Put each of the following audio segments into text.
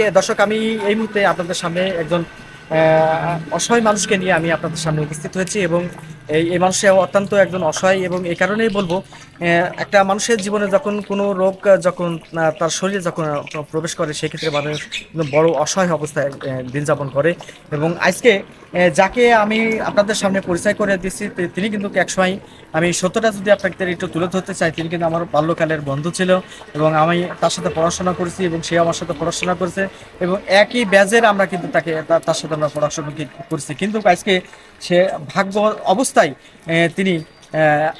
কে, দর্শক, আমি এই মুহূর্তে আপনাদের সামনে একজন অসহায় মানুষকে নিয়ে আমি আপনাদের সামনে উপস্থিত হয়েছি এবং এই এই মানুষে অত্যন্ত একজন অসহায় এবং এই কারণেই বলব একটা মানুষের জীবনে যখন কোনো রোগ যখন তার শরীরে যখন প্রবেশ করে, সেক্ষেত্রে মানুষ বড় অসহায় অবস্থায় দিন যাপন করে এবং আজকে যাকে আমি আপনাদের সামনে পরিচয় করে দিচ্ছি তিনি কিন্তু একসময় আমি সত্যটা যদি আপনাদের একটু তুলে ধরতে চাই, তিনি কিন্তু আমার বাল্যকালের বন্ধু ছিল এবং আমি তার সাথে পড়াশোনা করেছি এবং সে আমার সাথে পড়াশোনা করেছে এবং একই ব্যাজের আমরা কিন্তু তাকে তার সাথে আমরা পড়াশোনা করেছি। কিন্তু আজকে সে ভাগ্য অবস্থায় তিনি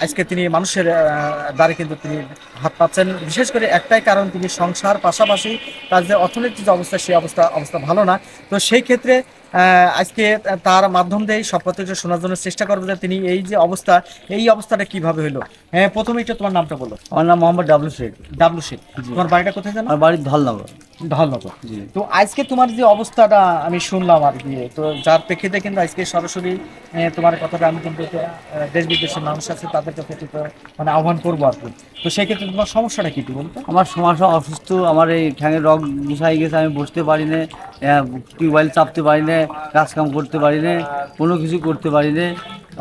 আজকে তিনি মানুষের দ্বারে কিন্তু তিনি হাত পাচ্ছেন। বিশেষ করে একটাই কারণ, তিনি সংসার পাশাপাশি তার যে অর্থনৈতিক যে অবস্থা সেই অবস্থা অবস্থা ভালো না। তো সেই ক্ষেত্রে আজকে তার মাধ্যম দিয়ে সব কথা শোনার জন্য চেষ্টা করব যে তিনি এই যে অবস্থা এই অবস্থাটা কীভাবে হলো? হ্যাঁ প্রথমে একটু তোমার নামটা বলো। আমার নাম মোহাম্মদ ডাবলু শেখ। ডাব্লু শেখ। তোমার বাড়িটা কোথায় জানো আমার বাড়ির ধলনগর। ঢলনগর জি। তো আজকে তোমার যে অবস্থাটা আমি শুনলাম আর কি তো যার প্রেক্ষিতে কিন্তু আজকে সরাসরি তোমার কথাটা আমি কিন্তু দেশ বিদেশের মানুষ আছে তাদেরকে প্রতি মানে আহ্বান করব আর কি। তো সেই ক্ষেত্রে তোমার সমস্যাটা কি বলতো? আমার সমস্যা অসুস্থ আমার এই ঠ্যাঙের রগ মিশাই গেছে আমি বসতে পারি না টিউবওয়েল চাপতে পারি না কাজকাম করতে পারি না কোনো কিছু করতে পারি না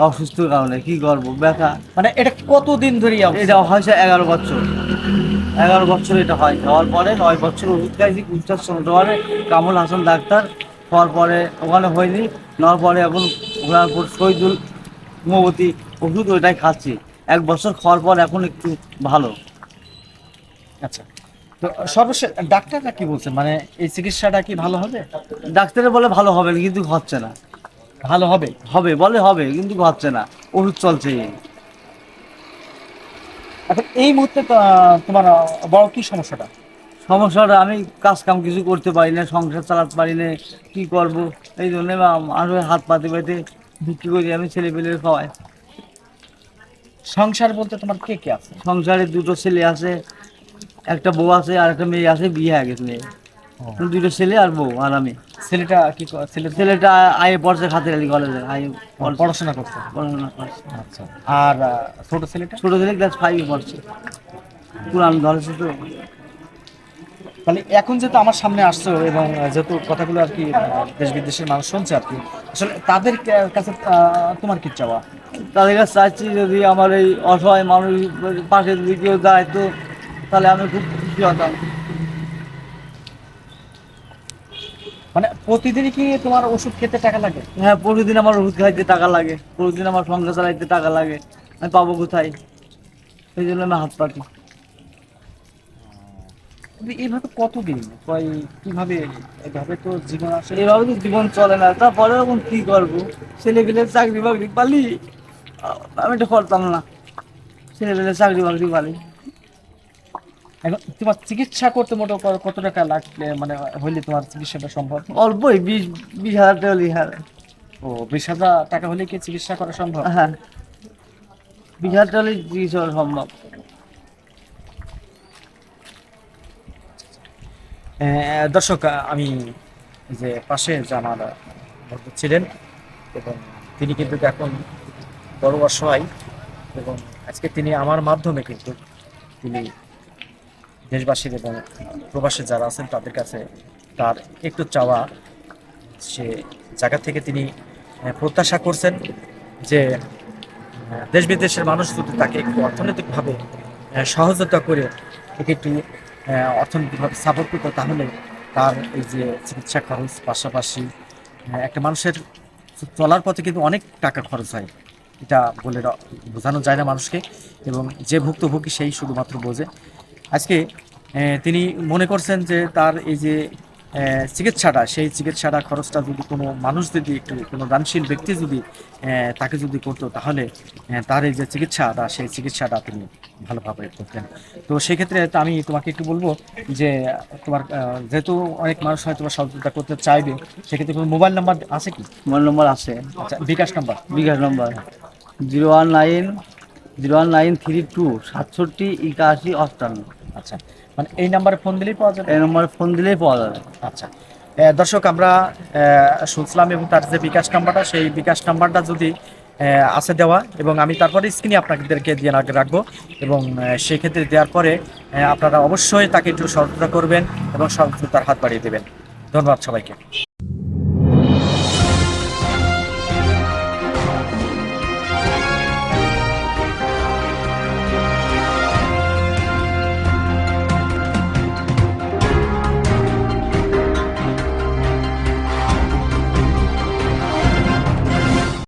অসুস্থর কারণে কি করব ব্যথা মানে এটা কতদিন ধরে? এটা হয়েছে এগারো বছর। এগারো বছর এটা হয়। হওয়ার পরে নয় বছর ওষুধ খাইছি কুচার সোনটোয়ারে কামল হাসান ডাক্তার। হওয়ার পরে ওখানে হয়নি নেওয়ার পরে এখন ঘোরারপুর শহীদুল মোমবতী ওষুধ ওইটাই খাচ্ছি। এক বছর খাওয়ার পর এখন একটু ভালো। আচ্ছা। তো সর্বশেষ ডাক্তাররা কি বলছেন? মানে এই চিকিৎসাটা কি ভালো হবে? ডাক্তারে বলে ভালো হবে কিন্তু হচ্ছে না। ভালো হবে? হবে বলে হবে কিন্তু হচ্ছে না। ওষুধ চলছে। এখন এই মুহূর্তে তোমার বড় কি সমস্যাটা? সমস্যাটা আমি কাজ কাম কিছু করতে পারি না সংসার চালাতে পারি না কি করব? এই জন্য মানুষের হাত পাতে পাতে বিক্রি করি আমি ছেলে পেলে খাওয়াই সংসার বলতে তোমার কে কে আছে? সংসারে দুটো ছেলে আছে একটা বউ আছে আর একটা মেয়ে আছে বিয়ে হয়ে গেছে মেয়ে। দুটো ছেলে আর বউ আর আমি। ছেলেটা কি ছেলে ছেলেটা? আয়ে পড়ছে খাতের আলী কলেজে আয়ে পড়াশোনা করছে? পড়াশোনা করছে। আচ্ছা। আর ছোট ছেলেটা? ছোট ছেলে ক্লাস ফাইভে পড়ছে। পুরান ধরেছে তো। তাহলে এখন যেহেতু আমার সামনে আসছো এবং যেহেতু কথাগুলো আর কি দেশ বিদেশের মানুষ শুনছে আর কি আসলে তাদের কাছে তোমার কি চাওয়া? তাদের কাছে চাচ্ছি যদি আমার এই অসহায় মানুষ পাশে যদি কেউ যায় তো তাহলে আমি খুব খুশি হতাম। মানে প্রতিদিনই কি তোমার ওষুধ খেতে টাকা লাগে? হ্যাঁ প্রতিদিন আমার ওষুধ খাইতে টাকা লাগে। প্রতিদিন আমার সংসার চালাইতে টাকা লাগে। আমি পাবো কোথায়? সেই জন্য আমি হাত পাতি কিন্তু এইভাবে কতদিন? কয় কীভাবে এভাবে তো জীবন আসলে এভাবে তো জীবন চলে না। তারপরে এখন কি করব? ছেলে পেলে? চাকরি বাকরি পালি আমি এটা করতাম না। ছেলে পেলে চাকরি বাকরি পালি। এখন তোমার চিকিৎসা করতে মোটো কত টাকা লাগলে মানে হইলে তোমার চিকিৎসাটা সম্ভব? অল্পই বিশ বিশ হাজার টাকা লিহার ও বিশ হাজার টাকা হলে কি চিকিৎসা করা সম্ভব? হ্যাঁ। বিশ হাজার টাকা চিকিৎসা করা সম্ভব। দর্শক আমি যে পাশে বন্ধু ছিলেন এবং তিনি কিন্তু এখন বড় অসহায় এবং আজকে তিনি আমার মাধ্যমে কিন্তু তিনি দেশবাসীর এবং প্রবাসী যারা আছেন তাদের কাছে তার একটু চাওয়া, সে জায়গা থেকে তিনি প্রত্যাশা করছেন যে দেশ বিদেশের মানুষ যদি তাকে একটু অর্থনৈতিকভাবে সহযোগিতা করে তাকে একটু অর্থনৈতিকভাবে সাপোর্ট করতো, তাহলে তার এই যে চিকিৎসা খরচ পাশাপাশি একটা মানুষের চলার পথে কিন্তু অনেক টাকা খরচ হয়। এটা বলে বোঝানো যায় না মানুষকে এবং যে ভুক্তভোগী সেই শুধুমাত্র বোঝে। আজকে তিনি মনে করছেন যে তার এই যে চিকিৎসাটা সেই চিকিৎসাটা খরচটা যদি কোনো মানুষ যদি একটু কোনো দানশীল ব্যক্তি যদি তাকে যদি করতো তাহলে তার এই যে চিকিৎসাটা সেই চিকিৎসাটা তিনি ভালোভাবে করতেন। তো সেক্ষেত্রে তো আমি তোমাকে একটু বলব যে তোমার যেহেতু অনেক মানুষ হয়তো বা সহযোগিতা করতে চাইবে সেক্ষেত্রে কোনো মোবাইল নাম্বার আছে কি? মোবাইল নম্বর আছে। আচ্ছা bKash number. BKash number. Zero one nine zero one nine three two সাতষট্টি একাশি অষ্টান্ন। আচ্ছা মানে এই নাম্বারে ফোন দিলেই পাওয়া যাবে? এই নম্বরে ফোন দিলেই পাওয়া যাবে। আচ্ছা দর্শক আমরা শুনছিলাম এবং তার যে বিকাশ নাম্বারটা সেই বিকাশ নাম্বারটা যদি আছে দেওয়া এবং আমি তারপরে স্ক্রিনে আপনাদেরকে দিয়ে রাখ- রাখব এবং সেক্ষেত্রে দেওয়ার পরে আপনারা অবশ্যই তাকে একটু সহযোগিতা করবেন এবং সহযোগিতার হাত বাড়িয়ে দেবেন। ধন্যবাদ সবাইকে।